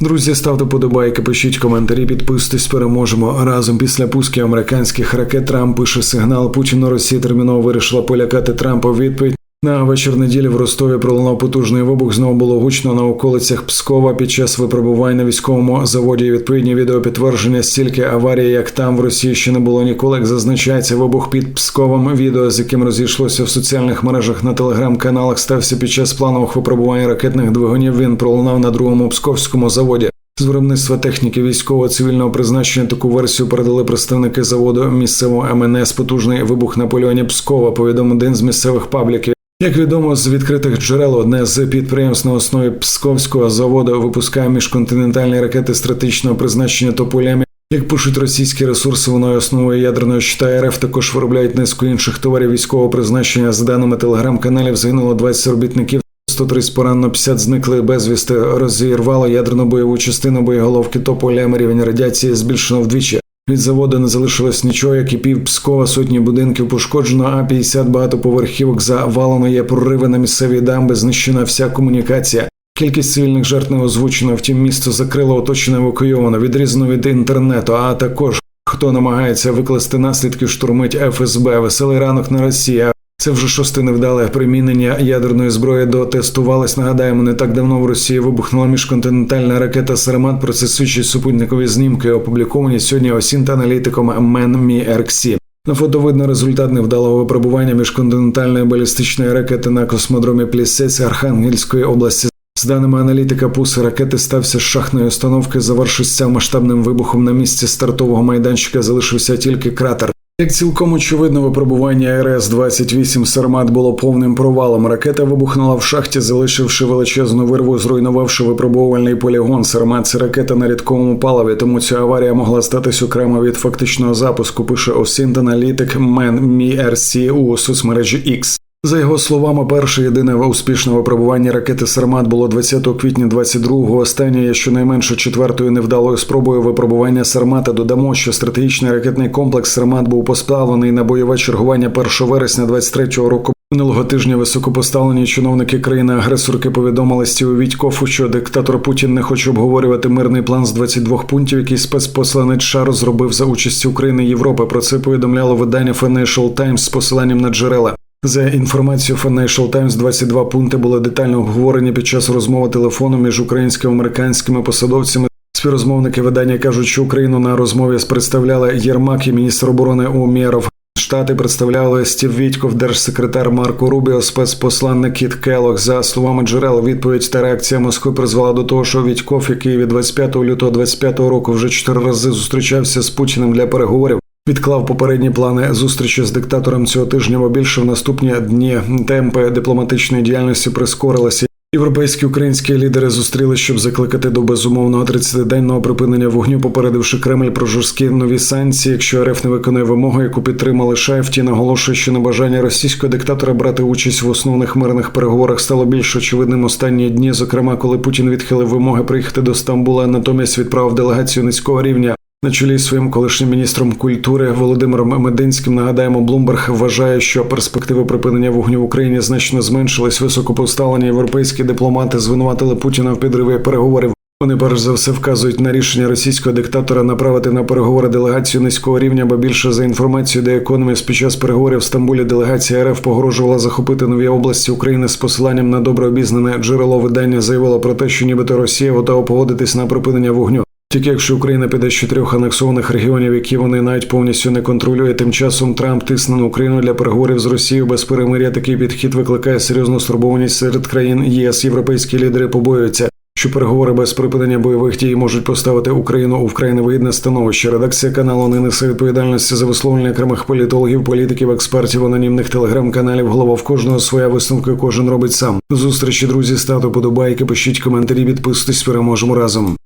Друзі, ставте подобайки, пишіть коментарі, підписуйтесь, переможемо разом. Після пусків американських ракет Трамп пише сигнал Путіну. Росія терміново вирішила полякати Трампа. в Відповідь на вечір неділі в Ростові пролунав потужний вибух. Знову було гучно на околицях Пскова під час випробувань на військовому заводі. Відповідні відео підтвердження стільки аварії, як там в Росії ще не було ніколи. Як зазначається, вибух під Псковом. Відео, з яким розійшлося в соціальних мережах на телеграм-каналах, стався під час планових випробувань ракетних двигунів. Він пролунав на другому псковському заводі. З виробництва техніки військового цивільного призначення таку версію передали представники заводу місцевого МНС. Потужний вибух на полігоні Пскова. Повідомив один з місцевих пабліків. Як відомо з відкритих джерел, одне з підприємств на основі Псковського заводу випускає міжконтинентальні ракети стратегічного призначення тополями. Як пишуть російські ресурси, воно основою ядерної щита РФ. Також виробляють низку інших товарів військового призначення. За даними телеграм-каналів, загинуло 20 робітників. 130 поранено 50 зникли безвісти. Розірвало ядерну бойову частину боєголовки тополями. Рівень радіації збільшено вдвічі. Від заводу не залишилось нічого, як і пів Пскова, сотні будинків пошкоджено, а 50 багатоповерхівок завалено є прориви на місцеві дамби, знищена вся комунікація. Кількість цивільних жертв не озвучено, втім місто закрило, оточено евакуйовано, відрізано від інтернету. А також хто намагається викласти наслідки штурмить ФСБ, веселий ранок на Росії. Це вже шосте невдале примінення ядерної зброї дотестувалось. Нагадаємо, не так давно в Росії вибухнула міжконтинентальна ракета Сарамат. Про це свідчать супутникові знімки, опубліковані сьогодні осінь та аналітиком Менмі Ерксі. На фото видно результат невдалого випробування міжконтинентальної балістичної ракети на космодромі Плісець Архангельської області. З даними аналітика, пуси ракети стався з шахтної установки, завершився масштабним вибухом на місці стартового майданчика. Залишився тільки кратер. Як цілком очевидно, випробування РС 28 Сармат було повним провалом. Ракета вибухнула в шахті, залишивши величезну вирву, зруйнувавши випробувальний полігон. Сармат це ракета на рідковому паливі, тому ця аварія могла статись окремо від фактичного запуску. Пише осінт аналітик Мен Мі у соцмережі X. За його словами, перше єдине успішне випробування ракети Сармат було 20 квітня 22-го. Останнє щонайменше четвертою невдалою спробою випробування Сармата. Додамо, що стратегічний ракетний комплекс Сармат був поставлений на бойове чергування 1 вересня 23-го року. Минулого тижня високопоставлені чиновники країни-агресорки повідомили Стіву Вітькофу, що диктатор Путін не хоче обговорювати мирний план з 22 пунктів, який спецпосланець США розробив за участі України і Європи. Про це повідомляло видання Financial Times з посиланням на джерела. За інформацією Financial Times, 22 пункти були детально обговорені під час розмови телефону між українськими американськими посадовцями. Співрозмовники видання кажуть, що Україну на розмові представляли Єрмак і міністр оборони Умєров. Штати представляли Стів Вітьков, держсекретар Марко Рубіо, спецпосланник Кіт Келох. За словами джерел, відповідь та реакція Москви призвела до того, що Вітьков, який від 25 лютого 25 року вже чотири рази зустрічався з Путіним для переговорів. Відклав попередні плани зустрічі з диктатором цього тижня, бо більше в наступні дні темпи дипломатичної діяльності прискорилися. Європейські українські лідери зустріли, щоб закликати до безумовного 30-денного припинення вогню, попередивши Кремль про жорсткі нові санкції. Якщо РФ не виконує вимогу, яку підтримали Шайфті, наголошує, що небажання російського диктатора брати участь в основних мирних переговорах стало більш очевидним останні дні. Зокрема, коли Путін відхилив вимоги приїхати до Стамбула, натомість відправив делегацію низького рівня. На чолі своїм колишнім міністром культури Володимиром Мединським нагадаємо, Блумберг вважає, що перспективи припинення вогню в Україні значно зменшились. Високопоставлені європейські дипломати звинуватили Путіна в підриві переговорів. Вони перш за все вказують на рішення російського диктатора направити на переговори делегацію низького рівня, бо більше за інформацією де Economist, під час переговорів в Стамбулі делегація РФ погрожувала захопити нові області України з посиланням на добре обізнане джерело видання заявило про те, що нібито Росія готова погодитись на припинення вогню. Тільки якщо Україна піде з чотирьох анексованих регіонів, які вони навіть повністю не контролює, тим часом Трамп тисне на Україну для переговорів з Росією без перемиря. Такий підхід викликає серйозну стурбованість серед країн ЄС. Європейські лідери побоюються, що переговори без припинення бойових дій можуть поставити Україну у вкрай невигідне становище. Редакція каналу не несе відповідальності за висловлення окремих політологів, політиків, експертів, анонімних телеграм-каналів. Голова в кожного своя висновка, кожен робить сам. Зустрічі друзі, ставте подобайки, пишіть коментарі, підписуйтесь, переможемо разом.